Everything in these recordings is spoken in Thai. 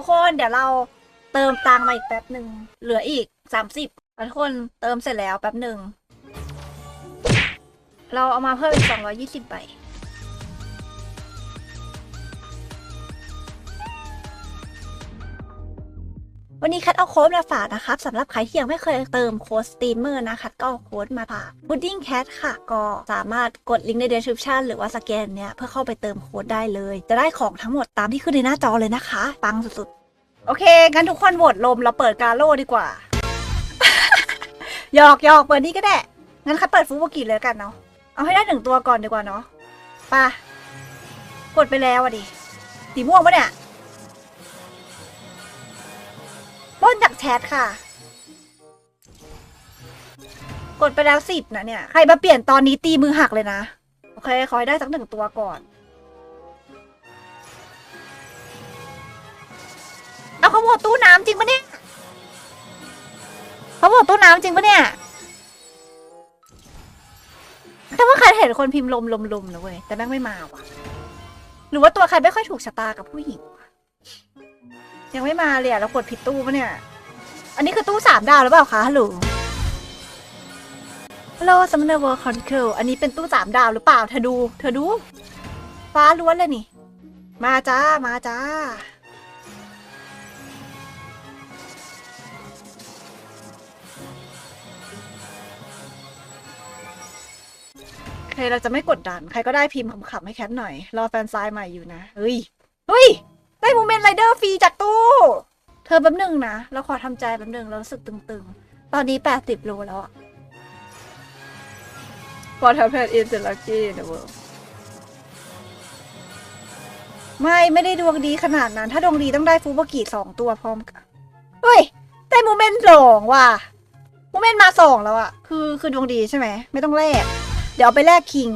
ทุกคนเดี๋ยวเราเติมตังค์มาอีกแป๊บหนึ่งเหลืออีกสามสิบทุกคนเติมเสร็จแล้วแป๊บหนึ่งเราเอามาเพิ่มอีกสองร้อยี่สิบใบ วันนี้คัดเอาโค้ดมาฝากนะครับสำหรับใครที่ยังไม่เคยเติมโค้ดสตรีมเมอร์นะคัดก็เอาโค้ดมาฝาก Pudding Cat ค่ะ ก็สามารถกดลิงก์ใน description หรือว่าสแกนเนี้ยเพื่อเข้าไปเติมโค้ดได้เลย จะได้ของทั้งหมดตามที่ขึ้นในหน้าจอเลยนะคะปังสุดๆ โอเคงั้นทุกคนโหวตลมเราเปิดกาโล่ดีกว่าหยอกหยอกเปิดนี้ก็ได้งั้นคัดเปิดฟูบกิเลยกันเนาะเอาให้ได้หนึ่งตัวก่อนดีกว่าเนาะป่ะกดไปแล้วอะดิสีม่วงปะเนี่ย ป้นจากแชทค่ะ กดไปแล้วสิบนะเนี่ย ใครมาเปลี่ยนตอนนี้ตีมือหักเลยนะ โอเค ขอให้ได้สักหนึ่งตัวก่อน เอาเขาบอกตู้น้ำจริงปะเนี่ยเขาบอกตู้น้ำจริงปะเนี่ยแต่ว่าใครเห็นคนพิมพ์ลมลมลมนะเว้ย แต่แม่งไม่มาว่ะ หรือว่าตัวใครไม่ค่อยถูกชะตากับผู้หญิงวะ ยังไม่มาเลยอะเรากดผิดตู้ปะเนี่ย อันนี้คือตู้สามดาวหรือเปล่าคะฮัลโหลฮัลโหลซัมเนอร์วิร์คอนเคิลอันนี้เป็นตู้สามดาวหรือเปล่า เธอดู เธอดู ฟ้าล้วนเลยนี่ มาจ้า มาจ้า โอเค เราจะไม่กดดัน ใครก็ได้พิมพ์ขำๆให้แคทหน่อย รอแฟนซายใหม่อยู่นะ เฮ้ย เฮ้ย ได้โมเมนต์ไรเดอร์ฟรีจากตู้ เธอแป๊บหนึ่งนะ เราขอทำใจแป๊บหนึ่งเรารู้สึกตึงๆ ตอนนี้แปดสิบโลแล้วอะ What happened is the lucky in the world ไม่ไม่ได้ดวงดีขนาดนั้น ถ้าดวงดีต้องได้ฟูบากิสองตัวพร้อมกัน เฮ้ย ได้โมเมนต์สองว่ะโมเมนต์มาสองแล้วอะคือคือดวงดีใช่ไหม ไม่ต้องแลก เดี๋ยวเอาไปแลกคิง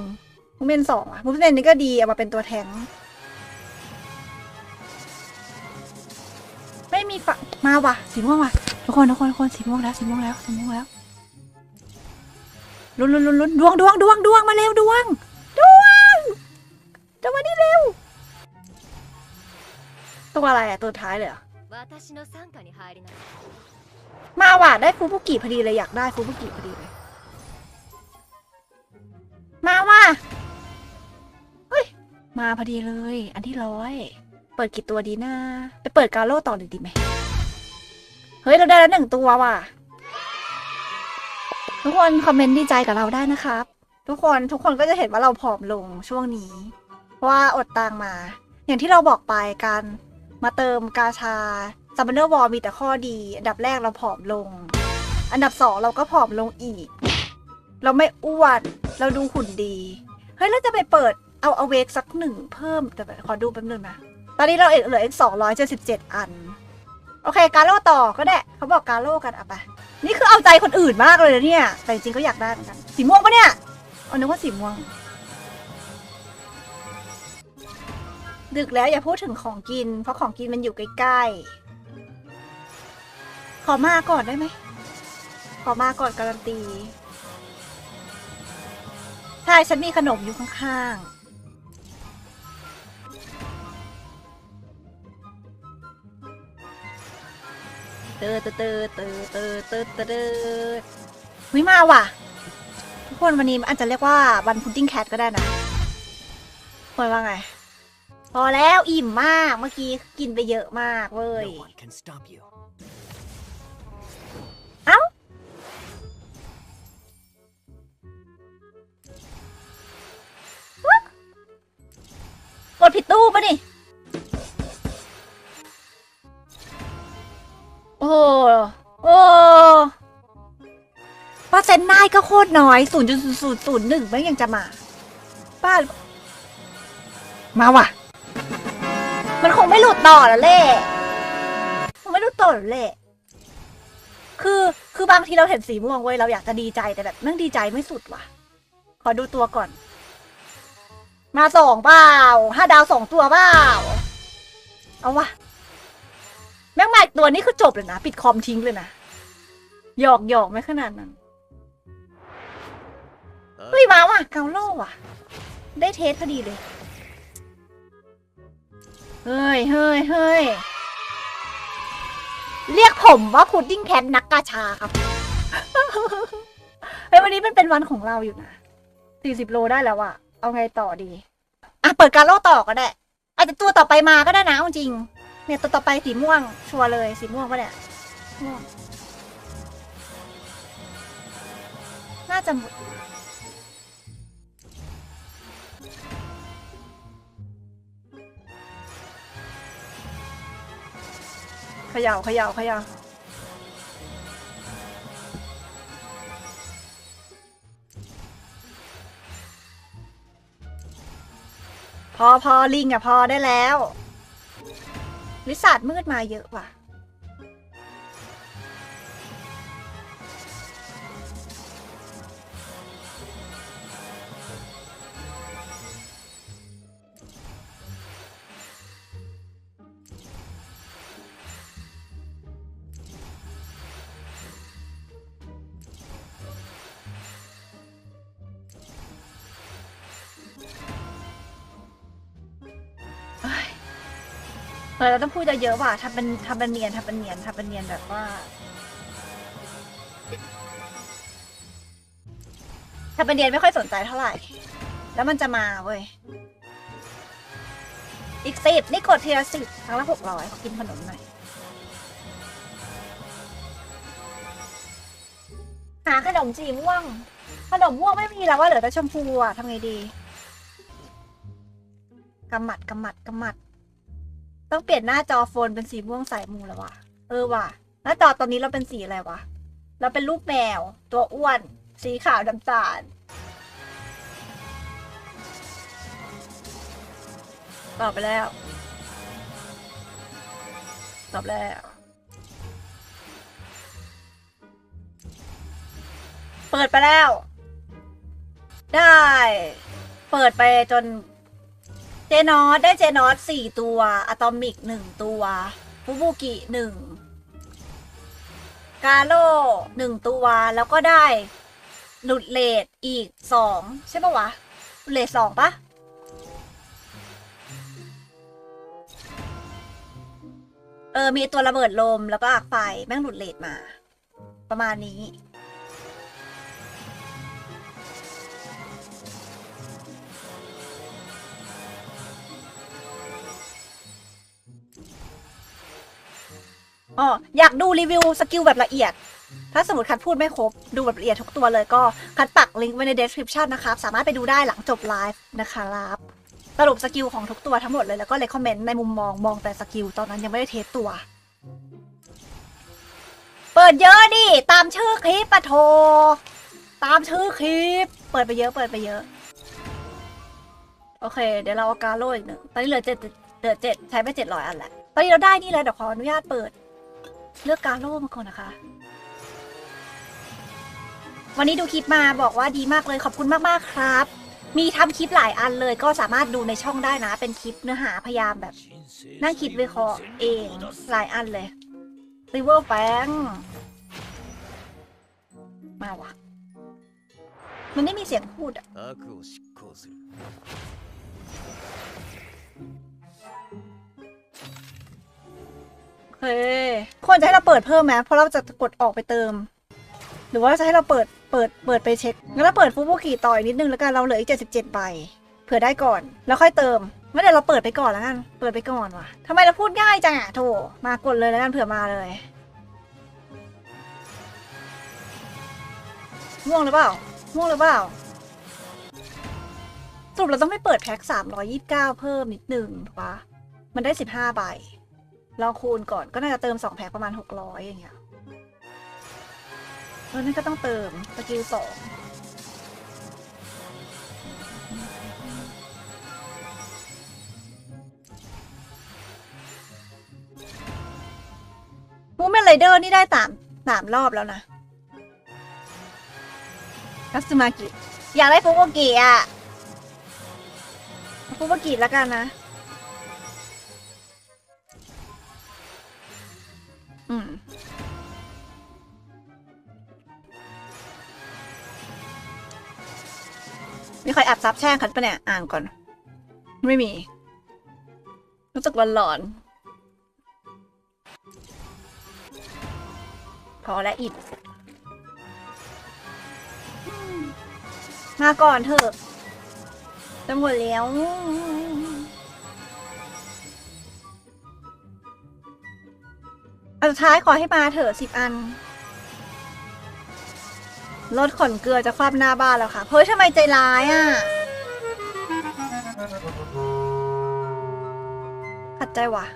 มูเมนสองอะมูเมนนี้ก็ดีเอามาเป็นตัวแทง มีปะมาว่ะสีม่วงว่ะทุกคนทุกคนทุกคนสีม่วงแล้วสีม่วงแล้วสีม่วงแล้วลุ้นลุ้นลุ้นลุ้นดวงดวงดวงดวงมาเร็วดวงดวงจะมานี้เร็วตัวอะไรอะตัวท้ายเลยมาว่ะได้ฟูบุกิพอดีเลยอยากได้ฟูบุกิพอดีเลยมาว่ะเฮ้ยมาพอดีเลย อันที่ร้อย เปิดกี่ตัวดีนะไปเปิดกาโลต่อเลยดีไหมเฮ้ย เราได้แล้วหนึ่งตัวว่ะ ทุกคนคอมเมนต์ดีใจกับเราได้นะครับ ทุกคนทุกคนก็จะเห็นว่าเราผอมลงช่วงนี้ เพราะว่าอดตังมา อย่างที่เราบอกไปการมาเติมกาชาซัมเบอร์วอลมีแต่ข้อดี อันดับแรกเราผอมลง อันดับสองเราก็ผอมลงอีก เราไม่อ้วนเราดูหุ่นดี เฮ้ยเราจะไปเปิดเอาเอาเวกสักหนึ่งเพิ่มแต่ขอดูแป๊บนึงนะ อนนี้เราเหลืออีกสองร้อยเจ็ดสิบเจ็ดอัน โอเค กาโล่ต่อก็ได้ เขาบอกกาโล่กันอะไป นี่คือเอาใจคนอื่นมากเลยนะเนี่ย แต่จริงๆก็อยากได้เหมือนกัน สีม่วงปะเนี่ยอ๋อนึกว่าสีม่วง ดึกแล้วอย่าพูดถึงของกิน เพราะของกินมันอยู่ใกล้ๆ ขอมาก่อนได้ไหม ขอมาก่อนการันตี ใช่ ฉันมีขนมอยู่ข้างๆ เตอเตอเตอเตอเตอเตอเตอร์วิมาว่ะ ทุกคนวันนี้อาจจะเรียกว่าวันพุดดิ้งแคทก็ได้นะพลอว่าไง พอแล้วอิ่มมากเมื่อกี้กินไปเยอะมากเว้ย เอ้า กดผิดตู้ปะนี่ โอ้โหโอ้เปอร์เซ็นต์ได้ก็โคตรน้อย 0 0 0 0 1ไม่ยังจะมาป้ามาว่ะ มันคงไม่หลุดต่อแล้วแหละคงไม่หลุดต่อแล้วแหละคือ คือบางทีเราเห็นสีม่วงเว้ยเราอยากจะดีใจแต่แบบแม่งดีใจไม่สุดว่ะ ขอดูตัวก่อน มาสองเปล่าห้าดาวสองตัวเปล่า เอาวะ แม่งมาอีกตัวนี้คือจบเลยนะ ปิดคอมทิ้งเลยนะ หยอกหยอกไม่ขนาดนั้น เฮ้ยมาว่ะ เกาโล่ว่ะ ได้เทสพอดีเลย เฮ้ยเฮ้ยเฮ้ยเรียกผมว่าพุดดิ้งแคทนักกาชาครับ เฮ้ยวันนี้มันเป็นวันของเราอยู่นะสี่สิบโลได้แล้วอะเอาไงต่อดี อะ เปิดการโล่ต่อก็ได้ อาจจะตัวต่อไปมาก็ได้นะจริง เนี่ยตัวต่อไปสีม่วง ชัวร์เลยสีม่วงปะเนี่ยม่วงน่าจะหมดขย่าขย่าขย่าพอพอลิงอะพอได้แล้ว วิสาดมืดมาเยอะว่ะ อเราต้องพูดเยอะๆว่ะทำเป็นทำเป็นเนียนทำเป็นเนียนทำเป็นเนียนแบบว่าทำเป็นเนียนไม่ค่อยสนใจเท่าไหร่ แล้วมันจะมาเว้ย อีกสิบนี่กดทีละสิบครั้งละหกร้อยกินขนมหน่อยหาขนมจีม่วง ขนมม่วงไม่มีแล้วว่าเหลือแต่ชมพูอะทำไงดีกำหมัดกำหมัดกำหมัด ต้องเปลี่ยนหน้าจอโฟนเป็นสีม่วงสายมูแล้ววะเออว่ะ หน้าจอตอนนี้เราเป็นสีอะไรวะ เราเป็นรูปแมว ตัวอ้วน สีขาวดำตาล ตอบไปแล้ว ตอบแล้ว เปิดไปแล้ว ได้ เปิดไปจน จนอสได้เจนอสสี่ตัวอะตอมิกหนึ่งตัวฟูบุกิหนึ่งกาโร่หนึ่งตัวแล้วก็ได้หลุดเลดอีกสองใช่ปะวะหลุดเลดสองปะเออ มีตัวระเบิดลมแล้วก็อักไฟแม่งหลุดเลดมา ประมาณนี้ อ๋ออยากดูรีวิวสกิลแบบละเอียด ถ้าสมมติคัดพูดไม่ครบ ดูแบบละเอียดทุกตัวเลยก็คัดปักลิงก์ไว้ใน description นะครับ สามารถไปดูได้หลังจบไลฟ์นะครับสรุปสกิลของทุกตัวทั้งหมดเลยแล้วก็เลยคอมเมนต์ในมุมมองมองแต่สกิลตอนนั้นยังไม่ได้เทสตัว เปิดเยอะดิตามชื่อคลิปปะโท ตามชื่อคลิป เปิดไปเยอะ เปิดไปเยอะ โอเค เดี๋ยวเราเอาการโล่อีกหนึ่งตอนนี้เหลือเจ็ดเหลือเจ็ดใช้ไปเจ็ดร้อยอันแหละตอนนี้เราได้นี่แล้วเดี๋ยวขออนุญาตเปิด เลือกการโล่มาก่อนนะคะ วันนี้ดูคลิปมาบอกว่าดีมากเลยขอบคุณมากๆครับ มีทำคลิปหลายอันเลยก็สามารถดูในช่องได้นะ เป็นคลิปเนื้อหาพยายามแบบ นั่งคิดวิเคราะห์เองหลายอันเลย River Bank มาวะมันไม่มีเสียงพูดอะ เคควรจะให้เราเปิดเพิ่มไหมเพราะเราจะกดออกไปเติม หรือว่าจะให้เราเปิด เปิด เปิดไปเช็ค งั้นเราเปิดฟูบุกิต่ออีกนิดนึงแล้วกัน เราเหลืออีกเจ็ดสิบเจ็ดใบ เผื่อได้ก่อน แล้วค่อยเติมงั้นเดี๋ยวเราเปิดไปก่อนแล้วกัน เปิดไปก่อนว่ะทำไมเราพูดง่ายจังอะโถ มากดเลยแล้วกันเผื่อมาเลย ง่วงหรือเปล่า ง่วงหรือเปล่าสรุปเราต้องไม่เปิดแพ็คสามร้อยี่สิบเก้าเพิ่มนิดนึงถูกปะมันได้สิบห้าใบ ลองคูณก่อนก็น่าจะเติมสองแพ็คประมาณหกร้อยอย่างเงี้ยเออนั่นก็ต้องเติมสกิลสองมูเมนไรเดอร์นี่ได้สามสามรอบแล้วนะคัสมากิ อยากได้ฟุกุกิอะฟุกุกิแล้วกันนะ มีใครอัดซับแช่งคันปะเนี่ย อ่านก่อน ไม่มี รู้สึกหลอนพอและอิดมาก่อนเถอะจะหมดแล้วอันสุดท้ายขอให้มาเถอะสิบอัน รถขนเกลือจะคว่ำหน้าบ้านแล้วค่ะ เฮ้ยทำไมใจร้ายอะ ขัดใจว่ะ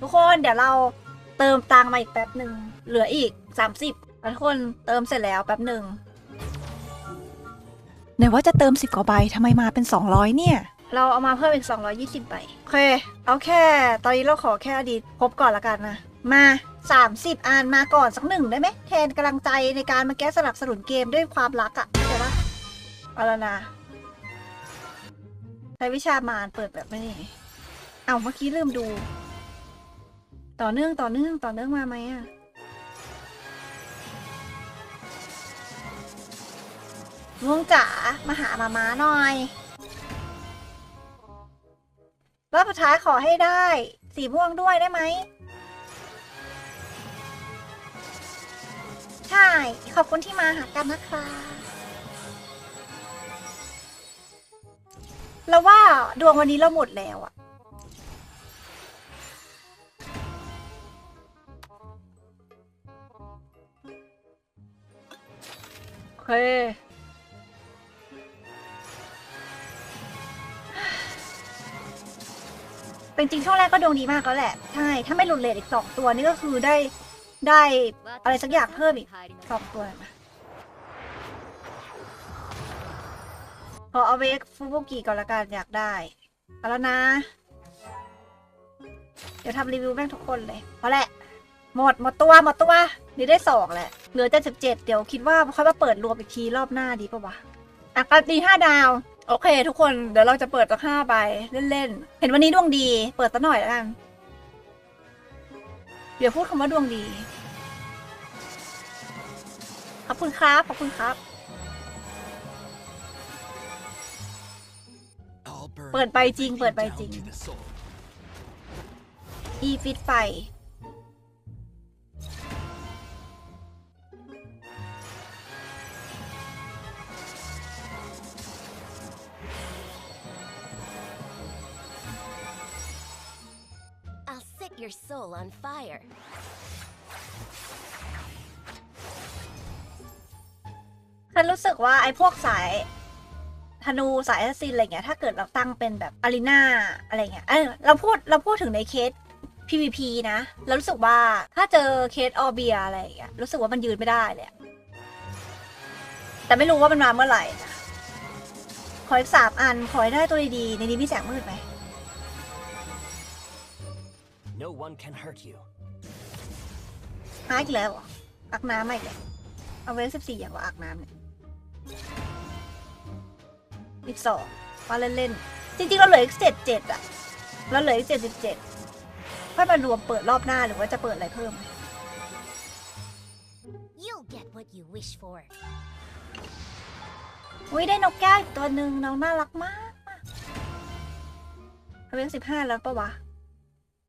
ทุกคนเดี๋ยวเราเติมตังค์มาอีกแป๊บหนึ่ง เหลืออีก 30ทุกคนเติมเสร็จแล้วแป๊บหนึ่งไหนว่าจะเติม10กว่าใบทำไมมาเป็น 200 เนี่ย เราเอามาเพิ่มอีก 220ใบโอเค เอาแค่ ตอนนี้เราขอแค่อดีตครบก่อนละกันนะ มา 30อันมาก่อนสักหนึ่งได้ไหมแทนกำลังใจในการมาแก้สนับสนุนเกมด้วยความรักอะเข้าใจปะเอาละนะใช้วิชามารเปิดแบบไม่นี่เอาเมื่อกี้ลืมดู ต่อเนื่องต่อเนื่องต่อเนื่องมาไหมอะง่วงจ๋ามาหามาม้าหน่อยรอบสุดท้ายขอให้ได้ สีม่วงด้วยได้ไหม ใช่ ขอบคุณที่มาหากันนะคะแล้วว่าดวงวันนี้เราหมดแล้วอะโอเคเป็นจริงช่วงแรกก็ดวงดีมากแล้วแหละ ใช่ ถ้าไม่หลุดเลทอีกสองตัวนี่ก็คือได้ ได้อะไรสักอย่างเพิ่มอีกสองตัวขอเอาเวกฟูบุกิก่อนละกันอยากได้เอาแล้วนะ เดี๋ยวทำรีวิวแม่งทุกคนเลยพอแหละหมดหมดตัวหมดตัวนี่ได้สองแหละเหลือเจ็ดสิบเจ็ดเดี๋ยวคิดว่าค่อยมาเปิดรวมอีกทีรอบหน้าดีปะวะอะก็ดีห้าดาว โอเค ทุกคนเดี๋ยวเราจะเปิดสักห้าใบเล่นๆเห็นวันนี้ดวงดี เปิดสักหน่อยแล้วกัน เดี๋ยวพูดคำว่าดวงดี ขอบคุณครับ ขอบคุณครับ เปิดไปจริง เปิดไปจริง อีฟิตไฟ set your soul on fire ฉันรู้สึกว่าไอ้พวกสายธนูสายแอสซินอะไรเงี้ยถ้าเกิดเราตั้งเป็นแบบอารีนาอะไรเงี้ยเออเราพูดเราพูดถึงในเคส PVP นะเรารู้สึกว่าถ้าเจอเคสออเบียอะไรอย่างเงี้ยรู้สึกว่ามันยืนไม่ได้เลยอะแต่ไม่รู้ว่ามันมาเมื่อไหร่นะขออีกสามอันขอให้ได้ตัวดีๆในนี้มีแสงมืดไหม No one can hurt you. หาอีกแล้วเหรออักน้ำมาอีกแล้วเอาไว้สิบสี่อย่างว่าอักน้ำเนี่ยสิบสองมาเล่นๆจริงๆเราเหลืออีกเจ็ดเจ็ดอะเราเหลืออีกเจ็ดสิบเจ็ดค่อยมารวมเปิดรอบหน้าหรือว่าจะเปิดอะไรเพิ่มไหม You'll get what you wish for อุ้ยได้นกแก้วอีกตัวหนึ่งน้องน่ารักมากเอาไว้สิบห้าแล้วปะวะ